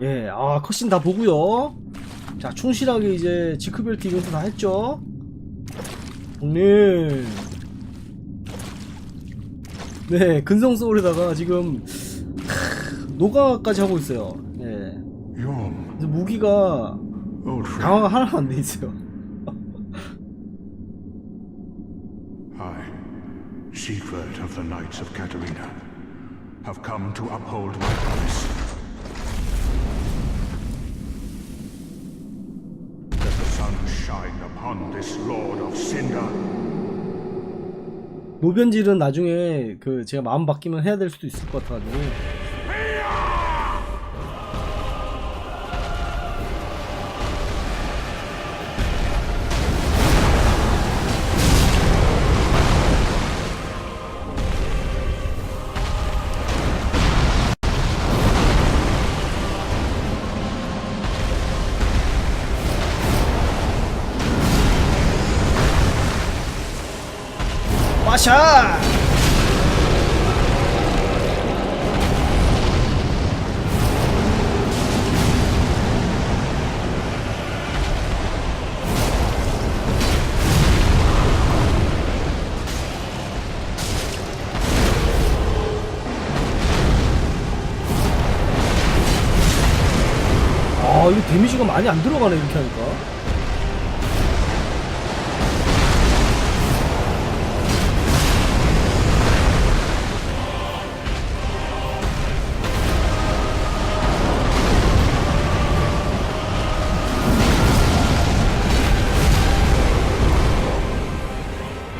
예, 아, 컷신 다 보고요. 자, 충실하게 이제 지크벨트 이벤트 다 했죠. 형님. 네, 근성 소울에다가 지금 크, 노가까지 하고 있어요. 예. 그래서 무기가. 강화가 하나도 안돼 있어요. Siegfried of the Knights of Katarina, have come to uphold my promise. 노변질은 나중에 그 제가 마음 바뀌면 해야 될 수도 있을 것 같아가지고. 빠샤! 아, 이거 데미지가 많이 안 들어가네, 이렇게 하니까.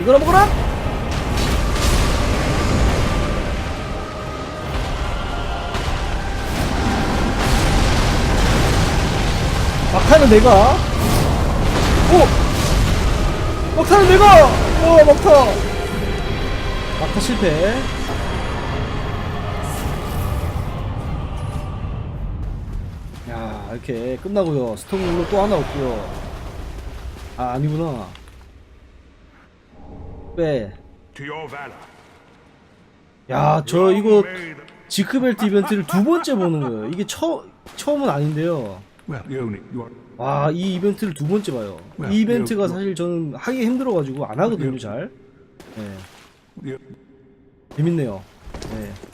이거나 먹어라! 막타는 내가 오! 막타는 내가! 오 막타! 막타 실패 야 이렇게 끝나고요 스톱룰로 또 하나 없고요 아 아니구나 your valor. 야, 저 이거 지크벨트 이벤트를 두 번째 보는 거예요. 이게 처, 처음은 아닌데요. 와, 이 이벤트를 두 번째 봐요. 이 이벤트가 사실 저는 하기 힘들어가지고 안 하거든요, 잘. 네, 재밌네요. 네.